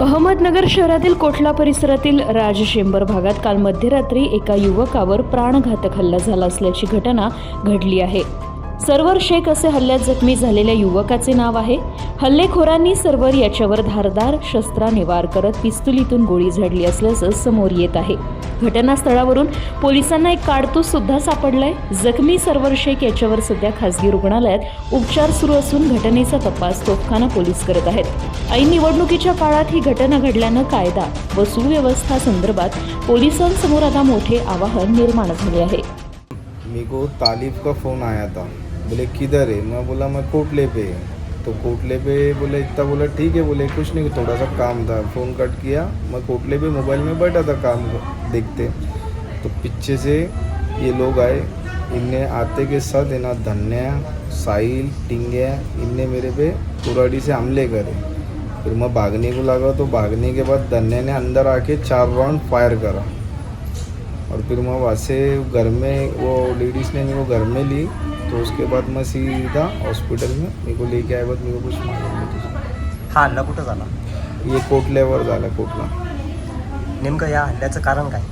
अहमदनगर शहरातील कोठला परिसरातील राजशेंबर भागात काल मध्यरात्री एका युवकावर प्राणघातक हल्ला झाला असल्याची घटना घडली आहे. सर्वर शेख असे हल्ल्यात जखमी झालेल्या युवकाचे नाव आहे. हल्लेखोरांनी सर्वर याच्यावर धारदार शस्त्राने वार करत पिस्तुलीतून गोळी झाडली असल्याचं समोर येत आहे. घटनास्थळावरून पोलिसांना एक काडतूस सुद्धा सापडलाय. जखमी सरवर शेख याच्यावर सध्या खासगी रुग्णालयात उपचार सुरू असून घटनेचा तपास तोफखाना पोलीस करत आहेत. ऐन निवडणुकीच्या काळात ही घटना घडल्यानं कायदा व सुव्यवस्था संदर्भात पोलिसांसमोर आता मोठे आवाहन निर्माण झाले आहे. मेरे को तालिब का फ़ोन आया था? बोले किधर है? मैं बोला मैं कोटले पे तो कोटले पे बोले, इतना बोला, ठीक है, बोले, कुछ नहीं, थोड़ा सा काम था। फ़ोन कट किया, मैं कोटले पे मोबाइल में बैठा था काम देखते। तो पीछे से ये लोग आए, इनने आते के साथ है ना धन्या, साहिल, टिंगिया, इनने मेरे पे कुराड़ी से हमले करे। फिर मैं भागने को लगा तो भागने के बाद धन्या ने अंदर आके चार राउंड फायर करा। और फिर मैं वहाँ से घर में वो लेडीज़ ने को घर में ली। तो उसके बाद मैं सीधा हॉस्पिटल में मेरे को लेके आए बाद मेरे को कुछ मालूम नहीं तुझे हा हल्ला कुठं झाला? ये कोटल्यावर झाला कोटला नेमकं या हल्ल्याचं कारण काय?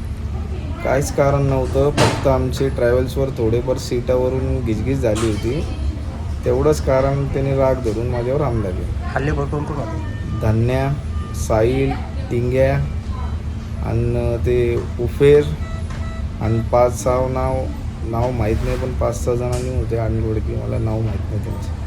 काहीच कारण नव्हतं फक्त आमचे ट्रॅव्हल्सवर थोडेफार सीटावरून गिजगिज झाली होती. तेवढंच कारण त्याने राग धरून माझ्यावर हमला केला हल्लेखोर कोण कोण होते. धन्या साहिल टिंग्या आणि ते उफेर आणि पाच सहा नाव नाव माहीत नाही पण पाच सहा जणांनी होते आणि अनोळखी मला नाव माहीत नाही त्यांचं.